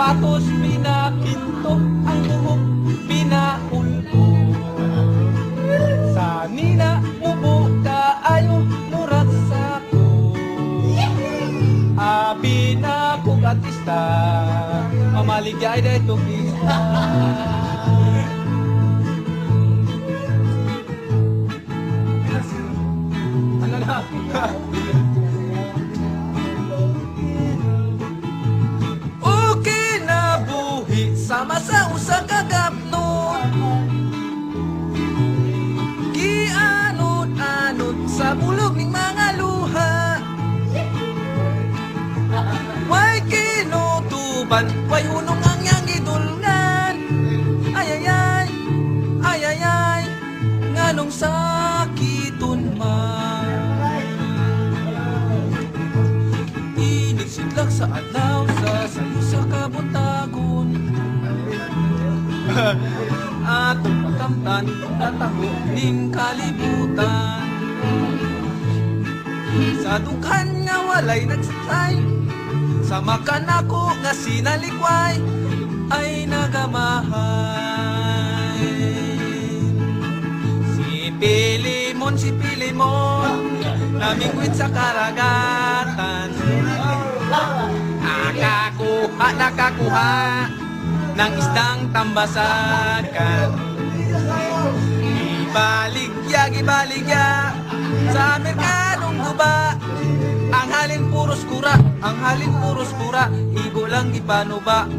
Sapatos pinakinto ang buhok pinaulbo Sa nina mubo kaayo murat sa ko. Abi na kong artista Mamaligay na itong isa Ano na? Kinutuban, way hunong ang yang gidulngan Ay ay ay, ay ay ay, nganong sakiton man? Inigsidlak sa adlaw sa sayo sa kabuntagon. Atong pagkamtan, nataho ning kalibutan. Sa dughan nga walay nagsasay Sa makan ako nga sinalikway Ay nagamahay. Si Pilimon, si Pilimon Namingwit sa karagatan. Nakakuha, nakakuha Ng isdang tambasakan. Ibaligya, ibaligya Sa Amerikanong guba puros kura Ang halin puros kura Igo lang ipanuba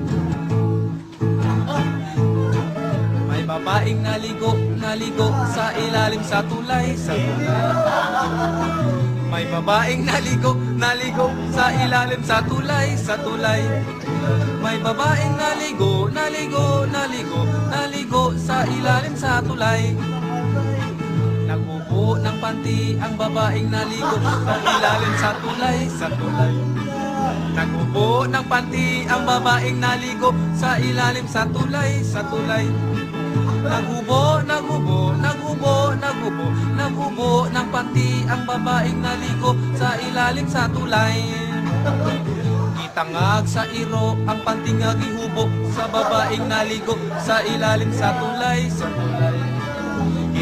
May babaeng naligo, naligo Sa ilalim sa tulay, sa tulay. May babaeng naligo, naligo Sa ilalim sa tulay, sa tulay. May babaeng naligo, naligo, naligo Naligo sa ilalim sa tulay Nagbubo ng panty ang babaeng naligo Sa ilalim sa tulay, sa tulay. Nagbubo ng panty ang babaeng naligo Sa ilalim sa tulay, sa tulay. Naghubo, naghubo, naghubo, naghubo Naghubo ng panty ang babaeng naligo Sa ilalim sa tulay. Itangag sa iro ang panty nga gihubo Sa babaeng naligo Sa ilalim sa tulay, sa tulay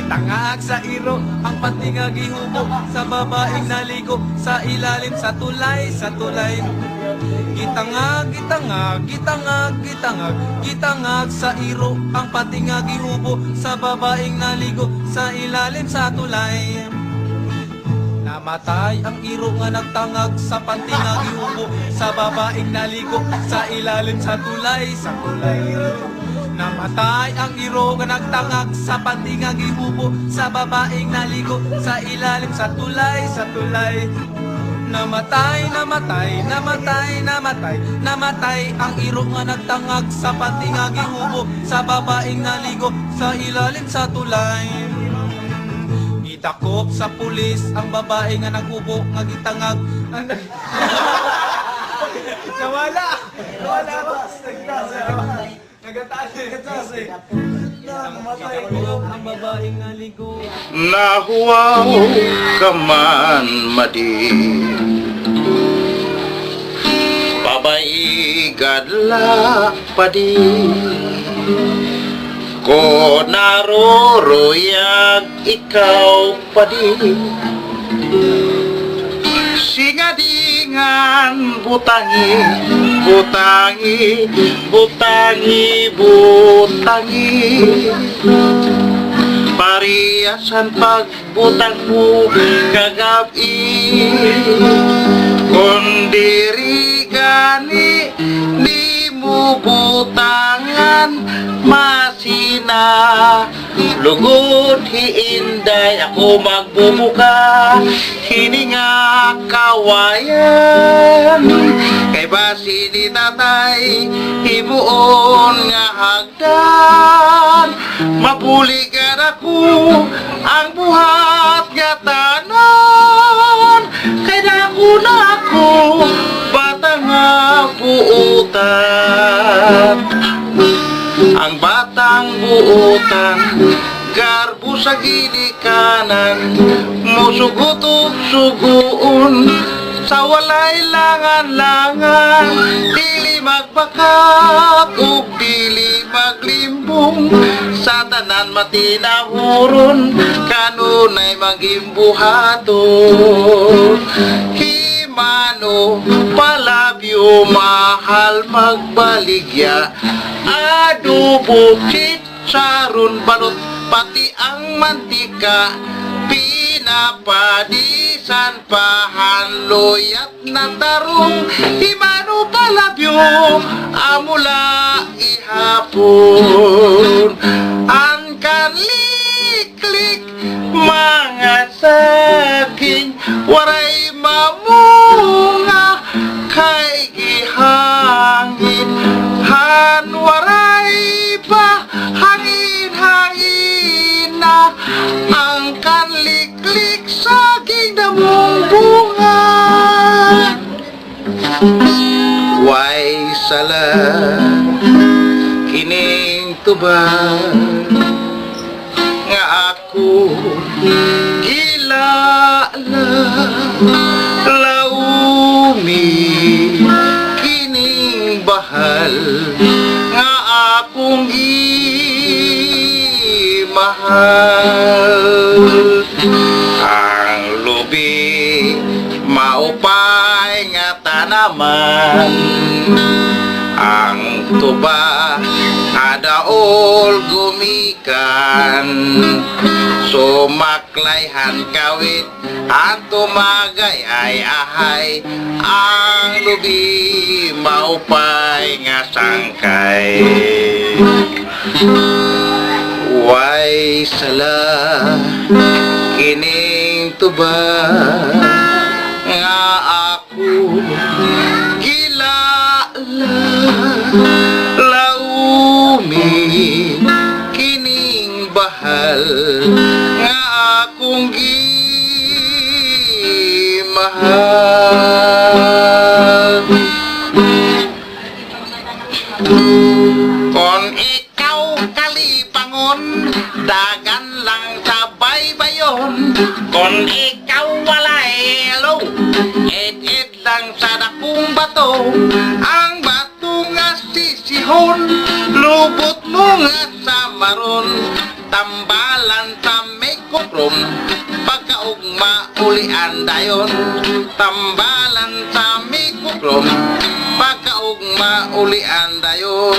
Itangag sa iro ang panty nga gihubo Sa babaeng naligo Sa ilalim sa tulay, sa tulay. Gitangag, gitangag, gitangag, gitangag Gitangag sa iro ang panty nga gihubo Sa babaeng naligo Sa ilalim sa tulay. Namatay ang iro nga nagtangag sa panty nga gihubo Sa babaeng naligo sa ilalim sa tulay, sa tulay Namatay ang iro nga nagtangag sa panty nga gihubo Sa babaeng naligo sa ilalim sa tulay, sa tulay Namatay, namatay, namatay, namatay Namatay ang iro nga nagtangag sa panty nga gihubo Sa babaeng naligo sa ilalim sa tulay Itakop sa pulis ang babae nga naghubo nga gitangag Nawala! Nawala ako! Nagataas eh! Nagataas eh! Itakop ang babaeng naligo Nahuaw ka man madi Pabaigadla padi Ko naroroyag ikaw padi Singadingan butangi Butangi, butangi, butangi Pariasan pagbutang mo kagabi Kundiri gani di mo butangan masina Lugod hiinday ako magbubuka. Hininga kawayan. Kay basi di tatay Imuon nga hagdan. Mapuligan ako Ang buhat nga tanan. Kay dako na ako Bata nga Ang batang buutan sa gilikanan Musugot ug suguon Sa walay langan-langan Dili magbakat ug dili maglimbong Sa tanan matinahuron Kanunay magimbuhaton Himano palabyo mahal magbaligya Adobo chicharon balot pati ang mantika Pinapadisan pahanloy at natarong Himano palabyo amula ihapon. Ang kanliklik mga saging Waray mamunga Way sala? Kining tubag. Nga ako gilala. Laumi kining bahal. Nga akong gimahal ang tuba adaol gumikan. Sumaklayhan kawit at tumagay ay ahay. Ang lubi maupay nga sangkay. Way sala kining tuba nga ako laumi kining bahal nga akong gimahal Kon ikaw kalipangon, dagan lang sa baybayon. Kon ikaw walay elo, ed-ed lang sa dakong bato. Ang sisihon, lubot mo nga sa maron. Tambalan sa may kukrom, pagkaugma ulian dayon. Tambalan sa may kukrom, pagkaugma ulian dayon.